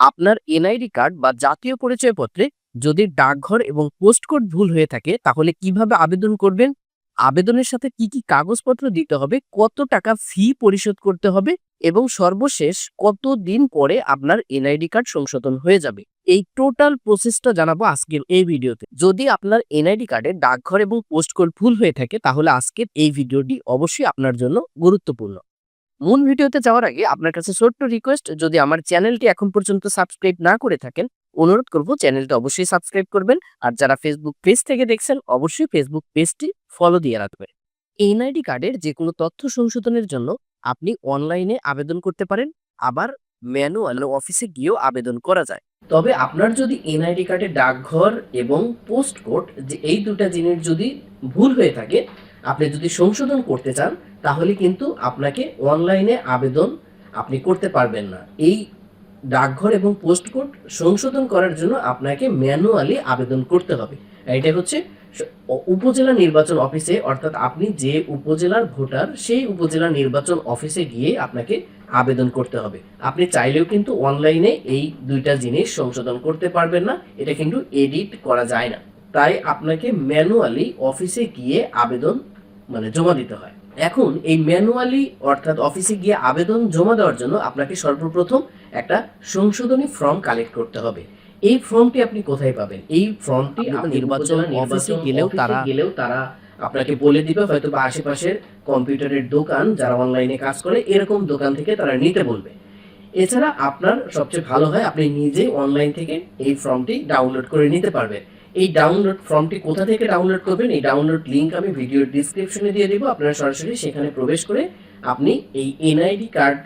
আপনার NID card বা জাতীয় পরিচয়পত্রে যদি ডাকঘর এবং পোস্ট কোড ভুল হয়ে থাকে, তাহলে কীভাবে আবেদন করবেন? আবেদনের সাথে কি কি কাগজপত্র দিতে হবে? কত টাকা ফি পরিশোধ করতে হবে? এবং সর্বশেষ কত দিন পরে আপনার এনআইডি কার্ড সংশোধন হয়ে যাবে? এই টোটাল প্রসেসটা জানাব আজকের এই ভিডিওতে। যদি আপনার এনআইডি কার্ডে ডাকঘর এবং পোস্ট কোড ভুল হয়ে থাকে, তাহলে আজকের এই ভিডিওটি অবশ্যই আপনার জন্য গুরুত্বপূর্ণ। মূল ভিডিওতে যাওয়ার আগে আপনার কাছে ছোট্ট রিকোয়েস্ট যদি আমার চ্যানেলটি এখন পর্যন্ত সাবস্ক্রাইব না করে থাকেন, অনুরোধ করব চ্যানেলটা অবশ্যই সাবস্ক্রাইব করবেন। আর যারা ফেসবুক পেজ থেকে দেখছেন, অবশ্যই ফেসবুক পেজটি ফলো দিয়ে রাখবেন। এনআইডি কার্ডের যে কোনো তথ্য সংশোধনের জন্য আপনি অনলাইনে আবেদন করতে পারেন, আবার ম্যানুয়াল অফিসে গিয়েও আবেদন করা যায়। তবে আপনার যদি এনআইডি কার্ডে ডাকঘর এবং পোস্ট কোড যে এই দুটা জিনিস যদি ভুল হয়ে থাকে, আপনি যদি সংশোধন করতে চান তাহলে কিন্তু আপনাকে অনলাইনে আবেদন আপনি করতে পারবেন না। এই ডাকঘর এবং পোস্ট কোড সংশোধন করার জন্য আপনাকে ম্যানুয়ালি আবেদন করতে হবে। এটা হচ্ছে উপজেলা নির্বাচন অফিসে অর্থাৎ আপনি যে উপজেলার ভোটার, সেই উপজেলা নির্বাচন অফিসে গিয়ে আপনাকে আবেদন করতে হবে। আপনি চাইলেও কিন্তু অনলাইনে এই দুইটা জিনিস সংশোধন করতে পারবেন না, এটা কিন্তু এডিট করা যায় না। তাই আপনাকে ম্যানুয়ালি অফিসে গিয়ে আবেদন মানে জমা দিতে হয়। এখন এই ম্যানুয়ালি অর্থাৎ অফিসে গিয়ে আবেদন জমা দেওয়ার জন্য আপনাকে সর্বপ্রথম একটা সংশোধনী ফর্ম কালেক্ট করতে হবে। এই ফর্মটি আপনি কোথায় পাবেন? এই ফর্মটি নির্বাচন অফিসে গেলেও তারা- গেলেও তারা আপনাকে বলে দিবে হয়তো বা আশেপাশের কম্পিউটারের দোকান যারা অনলাইনে কাজ করে এরকম দোকান থেকে তারা নিতে বলবে। এছাড়া আপনার সবচেয়ে ভালো হয় আপনি নিজে অনলাইন থেকে এই ফর্মটি ডাউনলোড করে নিতে পারবেন। এই ডাউনলোড ফর্মটি কোথা থেকে ডাউনলোড করবেন, এই ডাউনলোড লিঙ্ক আমি ভিডিওর ডিসক্রিপশনে দিয়ে দেবো। আপনারা সরাসরি সেখানে প্রবেশ করে আপনি এই এনআইডি কার্ড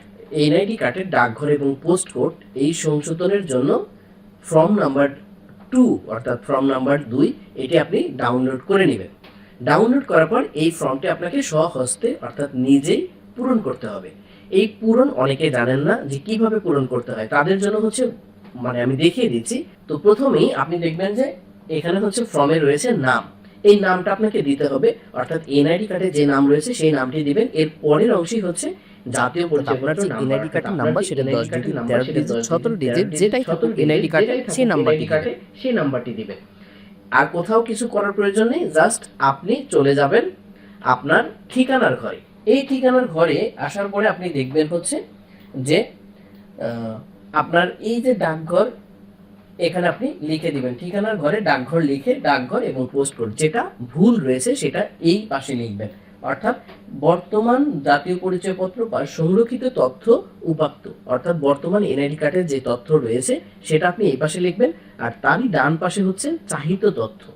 এনআইডি কার্ডের ডাকঘর এবং পোস্ট কোড এই সংশোধনের জন্য ফর্ম নাম্বার টু অর্থাৎ ফর্ম নাম্বার দুই এটি আপনি ডাউনলোড করে নেবেন। ডাউনলোড করার পর এই ফর্মটি আপনাকে স্বহস্তে অর্থাৎ নিজেই পূরণ করতে হবে। এই পূরণ অনেকে জানেন না যে কীভাবে পূরণ করতে হয়, তাদের জন্য হচ্ছে মানে আমি দেখিয়ে দিচ্ছি। তো প্রথমেই আপনি দেখবেন যে এখানে হচ্ছে ফর্মে রয়েছে নাম। এই নামটা আপনাকে দিতে হবে অর্থাৎ এনআইডি কার্ডে যে নাম রয়েছে সেই নামটি দিবেন। এর পরের অংশই হচ্ছে জাতীয় পরিচয়পত্র নাম্বার কার্ডের নাম্বার সেটা 10 কার্ডের digit, নাম্বার 13 সেটা digit, 10 17 digit, digit, যেটাই থাকুক NID কার্ডে সেই নাম্বারটি কার্ডে সেই নাম্বারটি দিবেন। আর কোথাও কিছু করার প্রয়োজন নেই জাস্ট আপনি চলে যাবেন আপনার ঠিকানার ঘরে। এই ঠিকানার ঘরে আসার পরে আপনি দেখবেন হচ্ছে যে আহ, আপনার এই যে ডাকঘর এখানে আপনি লিখে দিবেন। ঠিকানার ঘরে ডাকঘর লিখে ডাকঘর এবং পোস্ট কোড যেটা ভুল রয়েছে সেটা এই পাশে লিখবেন। অর্থাৎ বর্তমান জাতীয় পরিচয়পত্র বা সংরক্ষিত তথ্য উপাত্ত। অর্থাৎ বর্তমান এনআইডি কার্ডের যে তথ্য রয়েছে, সেটা আপনি এই পাশে লিখবেন। আর তারই ডান পাশে হচ্ছে চাহিত তথ্য।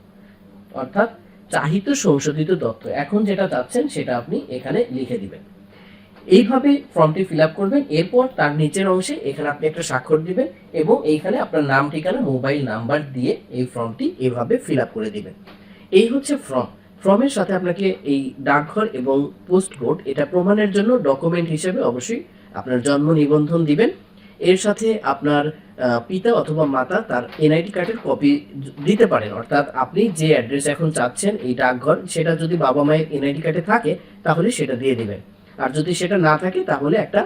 অর্থাৎ চাহিত সংশোধিত তথ্য। এখন যেটা চাচ্ছেন, সেটা আপনি এখানে লিখে দিবেন। এইভাবে ফর্মটি ফিল আপ করবেন, এরপর তার নিচের অংশে এখানে আপনি একটা স্বাক্ষর দিবেন এবং এইখানে আপনার নাম, ঠিকানা, মোবাইল নাম্বার দিয়ে এই ফর্মটি এভাবে ফিল আপ করে দিবেন। এই হচ্ছে ফর্ম। ফর্মের সাথে আপনাকে এই ডাকঘর এবং পোস্ট কোড এটা প্রমাণের জন্য ডকুমেন্ট হিসেবে অবশ্যই আপনার জন্ম নিবন্ধন দিবেন। এর সাথে আপনার পিতা অথবা মাতা তার এনআইডি কার্ডের কপি দিতে পারেন। অর্থাৎ আপনি যে অ্যাড্রেস এখন চাচ্ছেন এই ডাকঘর, সেটা যদি বাবা মায়ের এনআইডি কার্ডে থাকে, তাহলে সেটা দিয়ে দিবেন। আর যদি সেটা না থাকে, তাহলে একটা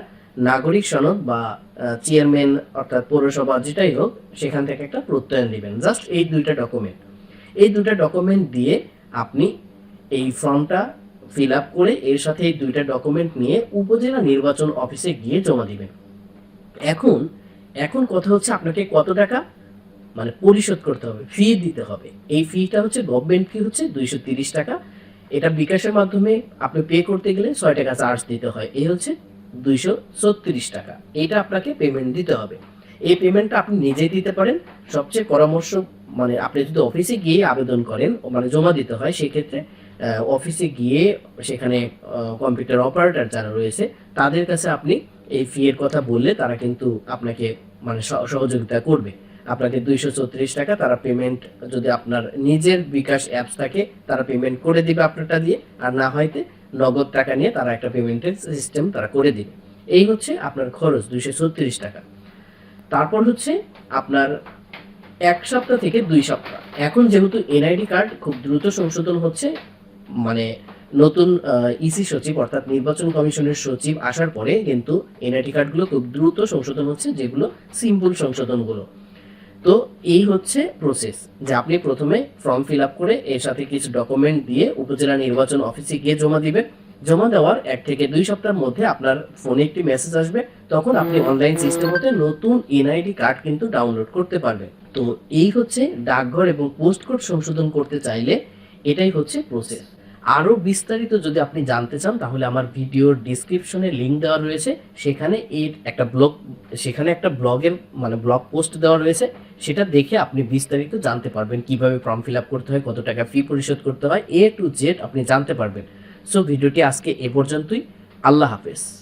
নাগরিক সনদ বা চেয়ারম্যান অর্থাৎ পৌরসভা যেটাই হোক, সেখান থেকে একটা প্রত্যয়ন দিবেন জাস্ট এই দুইটা ডকুমেন্ট এই দুইটা ডকুমেন্ট দিয়ে আপনি এই ফর্মটা ফিল আপ করে এর সাথে এই দুইটা ডকুমেন্ট নিয়ে উপজেলা নির্বাচন অফিসে গিয়ে জমা দিবেন। এখন এখন কথা হচ্ছে আপনাকে কত টাকা মানে পরিশোধ করতে হবে ফি দিতে হবে। এই ফিটা হচ্ছে গভর্নমেন্ট ফি হচ্ছে দুইশো টাকা। এটা বিকাশের মাধ্যমে আপনি পে করতে গেলে ছয় টাকা চার্জ দিতে হয়। এই হচ্ছে দুইশো ছত্রিশ টাকা। এটা আপনাকে পেমেন্ট দিতে হবে। এই পেমেন্টটা আপনি নিজেই দিতে পারেন। সবচেয়ে পরামর্শ মানে আপনি যদি অফিসে গিয়ে আবেদন করেন মানে জমা দিতে হয়, সেক্ষেত্রে অফিসে গিয়ে সেখানে কম্পিউটার অপারেটর যারা রয়েছে, তাদের কাছে আপনি এই ফি এর কথা বললে তারা কিন্তু আপনাকে মানে সহ- সহযোগিতা করবে। আপনাকে দুইশো চৌত্রিশ টাকা তারা পেমেন্ট যদি আপনার নিজের বিকাশ অ্যাপস থাকে, তারা পেমেন্ট করে দিবে আপনারটা দিয়ে, আর না হয়তো নগদ টাকা নিয়ে তারা একটা পেমেন্টের সিস্টেম তারা করে দিবে। এই হচ্ছে আপনার খরচ, দুইশো চৌত্রিশ টাকা। তারপর হচ্ছে আপনার এক সপ্তাহ থেকে দুই সপ্তাহ। এখন যেহেতু এনআইডি কার্ড খুব দ্রুত সংশোধন হচ্ছে মানে নতুন ইসি সচিব, অর্থাৎ নির্বাচন কমিশনের সচিব আসার পরে কিন্তু এনআইডি কার্ডগুলো খুব দ্রুত সংশোধন হচ্ছে, যেগুলো সিম্পল সংশোধনগুলো। তো এই হচ্ছে প্রসেস যে আপনি প্রথমে ফর্ম ফিল আপ করে এর সাথে কিছু ডকুমেন্ট দিয়ে উপজেলা নির্বাচন অফিসে গিয়ে জমা দিবেন। জমা দেওয়ার এক থেকে দুই সপ্তাহের মধ্যে আপনার ফোনে একটি মেসেজ আসবে। তখন আপনি অনলাইন সিস্টেম হতে নতুন এনআইডি কার্ড কিন্তু ডাউনলোড করতে পারবেন। তো এই হচ্ছে ডাকঘর এবং পোস্ট কোড সংশোধন করতে চাইলে এটাই হচ্ছে প্রসেস আরও বিস্তারিত যদি আপনি জানতে চান, তাহলে আমার ভিডিওর ডিসক্রিপশনে লিঙ্ক দেওয়া রয়েছে। সেখানে এর একটা ব্লগ সেখানে একটা ব্লগের মানে ব্লগ পোস্ট দেওয়া রয়েছে। সেটা দেখে আপনি বিস্তারিত জানতে পারবেন কীভাবে ফর্ম ফিল আপ করতে হয়, কত টাকা ফি পরিশোধ করতে হয় এ টু জেড আপনি জানতে পারবেন। সো ভিডিওটি আজকে এ পর্যন্তই। আল্লাহ হাফেজ।